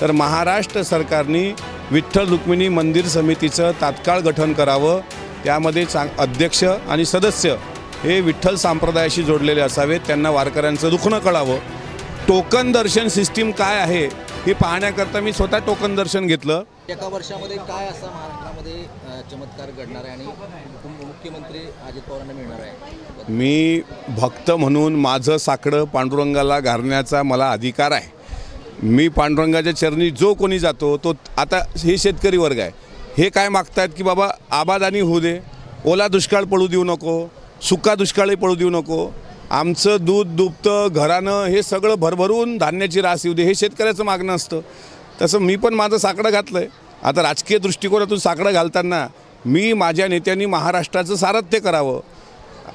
तर महाराष्ट्र सरकारने विठ्ठल रुक्मिणी मंदिर समितीचं तात्काळ गठन करावं. त्यामध्ये चांग अध्यक्ष आणि सदस्य हे विठ्ठल संप्रदायाशी जोडलेले असावेत. त्यांना वारकऱ्यांचं दुखणं कळावं. टोकन दर्शन सिस्टीम काय आहे हे पाहण्याकरता मी स्वतः टोकन दर्शन घेतलं. एका वर्षामध्ये काय असा महाराष्ट्रामध्ये चमत्कार घडणार आहे आणि मुख्यमंत्री अजित पवारांना मिळणार आहे? मी भक्त म्हणून माझं साकडं पांडुरंगाला घालण्याचा मला अधिकार आहे. मी पांडुरंगाच्या चरणी जो कोणी जातो तो आता हे शेतकरी वर्ग आहे. हे काय मागतायत की बाबा आबादानी होऊ दे. ओला दुष्काळ पडू देऊ नको सुका दुष्काळही पडू देऊ नको. आमचं दूध दुभतं घरानं हे सगळं भरभरून धान्याची रास येऊ दे. हे शेतकऱ्याचं मागणं असतं. तसं मी पण माझं साकडं घातलं आहे आता राजकीय दृष्टिकोनातून साकडं घालताना मी माझ्या नेत्यांनी महाराष्ट्राचं सारथ्य करावं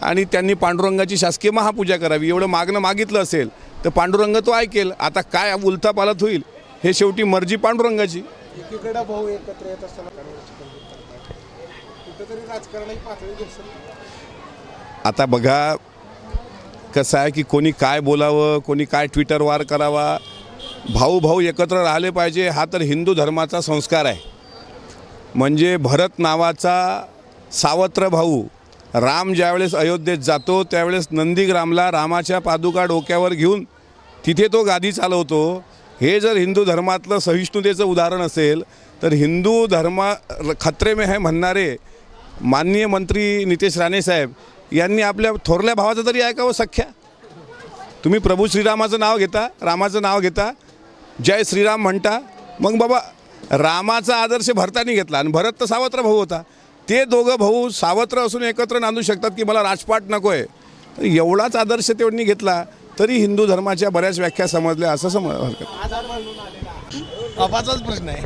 आणि त्यांनी पांडुरंगाची शासकीय महापूजा करावी एवढं मागणं मागितलं असेल. तर पांडुरंग तो ऐकेल. आता काय उलथा पालत होईल हे शेवटी मर्जी पांडुरंगाची. एकीकडे भाऊ एकत्र येत असताना कुठेतरी राजकारणाची पातळी घसरली. आता बघा कसं आहे की कोणी काय बोलावं कोणी काय ट्विटर वार करावा भाऊ भाऊ एकत्र राहिले पाहिजे हा तर हिंदू धर्माचा संस्कार आहे. म्हणजे भरत नावाचा सावत्र भाऊ राम ज्यावेळेस अयोध्येत जातो त्यावेळेस नंदीग्रामला रामाच्या पादुका डोक्यावर घेऊन तिथे तो गादी चालवतो. हे जर हिंदू धर्मातलं सहिष्णुतेचं उदाहरण असेल तर हिंदू धर्मा खत्रे में है म्हणणारे माननीय मंत्री नितेश राणे साहेब यांनी आपल्या थोरल्या भावाचं तरी ऐकावं सख्या. तुम्ही प्रभू श्रीरामाचं नाव घेता रामाचं नाव घेता जय श्रीराम म्हणता मग बाबा रामाचा आदर्श भरतानी घेतला आणि भरत तर सावत्र भाऊ होता. ते दोघं भाऊ सावत्र असून एकत्र नांदू शकतात की मला राजपाट नको आहे एवढाच आदर्श त्यांनी घेतला. तरी हिंदू धर्माच्या बऱ्याच व्याख्या समजल्या असं समज हरकत आपाचाच प्रश्न आहे.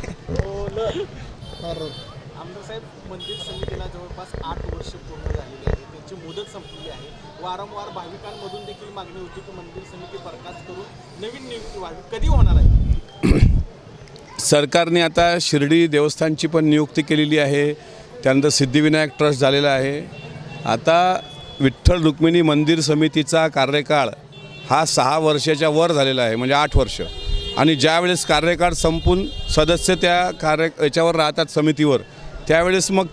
आमदार साहेब मंदिर समितीला जवळपास आठ वर्ष पूर्ण झालेली आहे. त्यांची मुदत संपलेली आहे. वारंवार भाविकांमधून देखील मागणी होती की मंदिर समिती बरखास्त करून नवीन नियुक्ती व्हावी. कधी होणार आहे? सरकारने आता शिर्डी देवस्थानची पण नियुक्ती केलेली आहे. त्यानंतर सिद्धिविनायक ट्रस्ट झालेला आहे. आता विठ्ठल रुक्मिणी मंदिर समितीचा कार्यकाळ हा सहा वर्षाच्या वर झालेला आहे म्हणजे आठ वर्ष. आणि ज्यावेळेस कार्यकाळ संपून सदस्य त्या कार्य याच्यावर राहतात समितीवर त्यावेळेस मग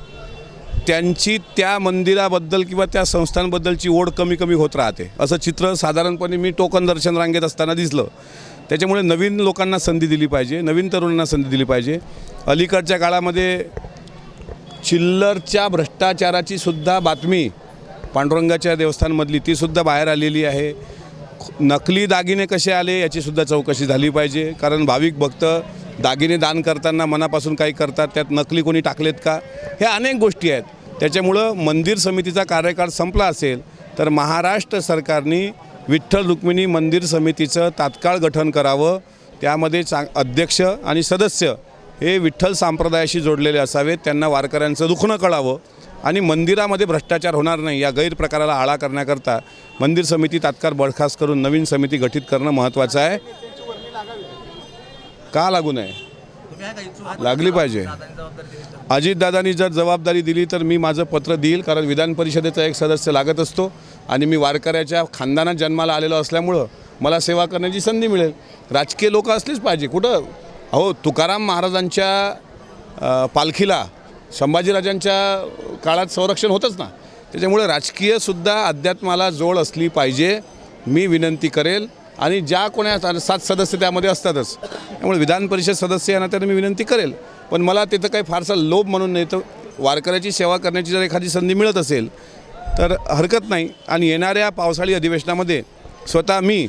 त्यांची त्या मंदिराबद्दल किंवा त्या संस्थांबद्दलची ओढ कमी कमी होत राहते. असं चित्र साधारणपणे मी टोकन दर्शन रांगेत असताना दिसलं. त्याच्यामुळे नवीन लोकांना संधी दिली पाहिजे नवीन तरुणांना संधी दिली पाहिजे. अलीकडच्या काळामध्ये चिल्लरच्या भ्रष्टाचाराची सुद्धा बातमी पांडुरंगाच्या देवस्थानमधली तीसुद्धा बाहेर आलेली आहे. नकली दागिने कसे आले याची सुद्धा चौकशी झाली पाहिजे. कारण भाविक भक्त दागिने दान करताना मनापासून काही करतात त्यात नकली कोणी टाकलेत का? ह्या अनेक गोष्टी आहेत. त्याच्यामुळं मंदिर समितीचा कार्यकाळ संपला असेल तर महाराष्ट्र सरकारने विठ्ठल रुक्मिणी मंदिर समितीचं तात्काळ गठन करावं. त्यामध्ये चांग अध्यक्ष आणि सदस्य हे विठ्ठल संप्रदायाशी जोडलेले असावेत. त्यांना वारकऱ्यांचं दुखणं कळावं. आणि मंदिरामध्ये भ्रष्टाचार होणार नाही या गैरप्रकाराला आळा करण्याकरता मंदिर समिती तात्काळ बळखास्त करून नवीन समिती गठीत करणं महत्त्वाचं आहे. का लागू नये? लागली पाहिजे. अजितदादांनी जर जबाबदारी दिली तर मी माझं पत्र देईल कारण विधान परिषदेचा एक सदस्य लागत असतो आणि मी वारकऱ्याच्या खानदानात जन्माला आलेलो असल्यामुळं मला सेवा करण्याची संधी मिळेल. राजकीय लोक असलीच पाहिजे. कुठं? अहो तुकाराम महाराजांच्या पालखीला संभाजीराजांच्या काळात संरक्षण होतंच ना. त्याच्यामुळे राजकीयसुद्धा अध्यात्माला जोड असली पाहिजे मी विनंती करेल. आणि ज्या कोण्या सात सदस्य त्यामध्ये असतातच. त्यामुळे विधान परिषद सदस्य यांना तर मी विनंती करेल. पण मला तिथं काही फारसा लोभ म्हणून नाही तर वारकऱ्याची सेवा करण्याची जर एखादी संधी मिळत असेल तर हरकत नाही. आणि येणाऱ्या पावसाळी अधिवेशनामध्ये स्वतः मी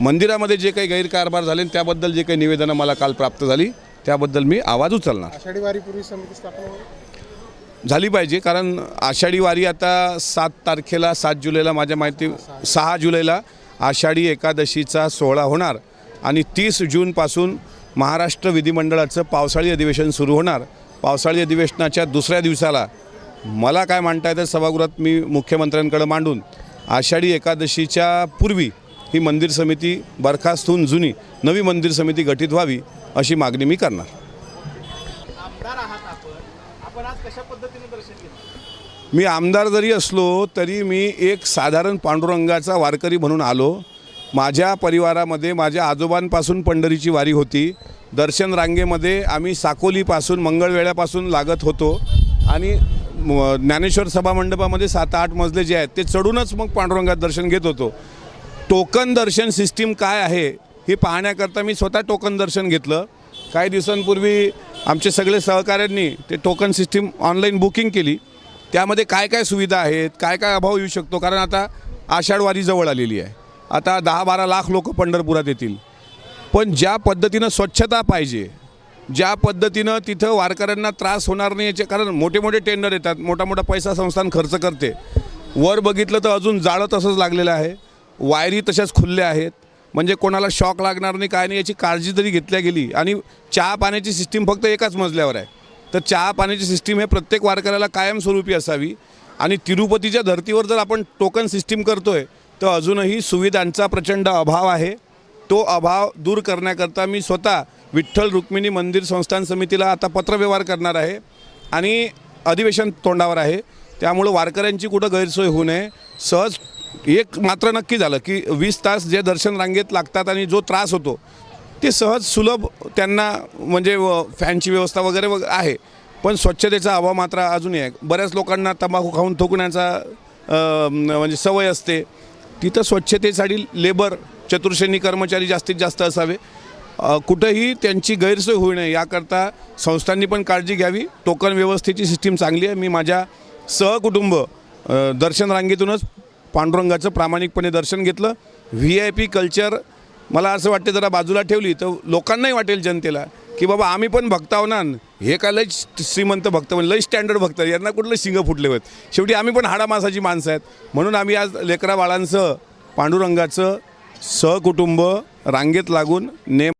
मंदिरामध्ये जे काही गैरकारभार झाले त्याबद्दल जे काही निवेदनं मला काल प्राप्त झाली त्याबद्दल मी आवाज उचलणार. आषाढी वारीपूर्वी समिती स्थापना झाली पाहिजे कारण आषाढी वारी आता सात तारखेला सात जुलैला माझ्या माहिती सहा जुलैला आषाढी एकादशीचा सोहळा होणार आणि तीस जूनपासून महाराष्ट्र विधिमंडळाचं पावसाळी अधिवेशन सुरू होणार. पावसाळी अधिवेशनाच्या दुसऱ्या दिवसाला मला काय मांडता येतं सभागृहात मी मुख्यमंत्र्यांकडे मांडून. आषाढी एकादशीच्या पूर्वी ही मंदिर समिती बरखास्त होऊन जुनी नवी मंदिर समिती गठीत व्हावी अशी मागणी मी करणार. मी आमदार जरी असलो तरी मी एक साधारण पांडुरंगाचा वारकरी म्हणून आलो. माझ्या परिवारामध्ये माझ्या आजोबांपासून पंढरीची वारी होती. दर्शन रांगेमध्ये आम्ही साकोलीपासून मंगळवेळ्यापासून लागत होतो. आणि म- ज्ञानेश्वर सभा मंडपामध्ये सात आठ मजले जे आहेत ते चढूनच मग पांडुरंगात दर्शन घेत होतो. टोकन दर्शन सिस्टीम काय आहे हे पाहण्याकरता मी स्वतः टोकन दर्शन घेतलं. काही दिवसांपूर्वी आमचे सगळे सहकाऱ्यांनी ते टोकन सिस्टीम ऑनलाईन बुकिंग केली. त्यामध्ये काय काय सुविधा आहेत काय काय अभाव येऊ शकतो कारण आता आषाढवारी जवळ आलेली आहे. आता दहा बारा लाख लोक पंढरपुरात येतील. पण ज्या पद्धतीनं स्वच्छता पाहिजे ज्या पद्धतीनं तिथं वारकऱ्यांना त्रास होणार नाही याचे कारण मोठे मोठे टेंडर येतात मोठा मोठा पैसा संस्थान खर्च करते. वर बघितलं तर अजून जाळं तसंच लागलेलं आहे. वायरी तशाच खुल्ल्या आहेत. म्हणजे कोणाला शॉक लागणार नाही काय नाही याची काळजी तरी घेतल्या गेली. आणि चहा पाण्याची सिस्टीम फक्त एकाच मजल्यावर आहे. तर चहा पाण्याची सिस्टीम हे प्रत्येक वारकऱ्याला कायमस्वरूपी असावी. आणि तिरुपतीच्या धर्तीवर जर आपण टोकन सिस्टीम करतो आहे तर अजूनही सुविधांचा प्रचंड अभाव आहे. तो अभाव दूर करण्याकरता मी स्वतः विठ्ठल रुक्मिणी मंदिर संस्थान समितीला आता पत्रव्यवहार करणार आहे. आणि अधिवेशन तोंडावर आहे. त्यामुळं वारकऱ्यांची कुठं गैरसोय होऊ नये. सहज एक मात्र नक्की झालं की वीस तास जे दर्शन रांगेत लागतात आणि जो त्रास होतो ते सहज सुलभ त्यांना म्हणजे व- फॅनची व्यवस्था वगैरे वग आहे. पण स्वच्छतेचा अभाव मात्र अजूनही आहे. बऱ्याच लोकांना तंबाखू खाऊन थुकण्याचा म्हणजे सवय असते. तिथं स्वच्छतेसाठी लेबर चतुर्श्रेणी कर्मचारी जास्तीत जास्त असावे. कुठंही त्यांची गैरसोय होऊ नये. याकरता संस्थांनी पण काळजी घ्यावी. टोकन व्यवस्थेची सिस्टीम चांगली आहे. मी माझ्या सहकुटुंब दर्शन रांगेतूनच पांडुरंगाचं प्रामाणिकपणे दर्शन घेतलं. व्ही आय पी कल्चर मला असं वाटते जरा बाजूला ठेवली तर लोकांनाही वाटेल जनतेला की बाबा आम्ही पण भक्त आहो ना. हे काय लय श्रीमंत भक्त म्हणजे लय स्टँडर्ड भक्त आहेत. यांना कुठलं शिंग फुटले होत. शेवटी आम्ही पण हाडामासाची माणसं आहेत. म्हणून आम्ही आज लेकरा बाळांसह पांडुरंगाचं सहकुटुंब रांगेत लागून नेम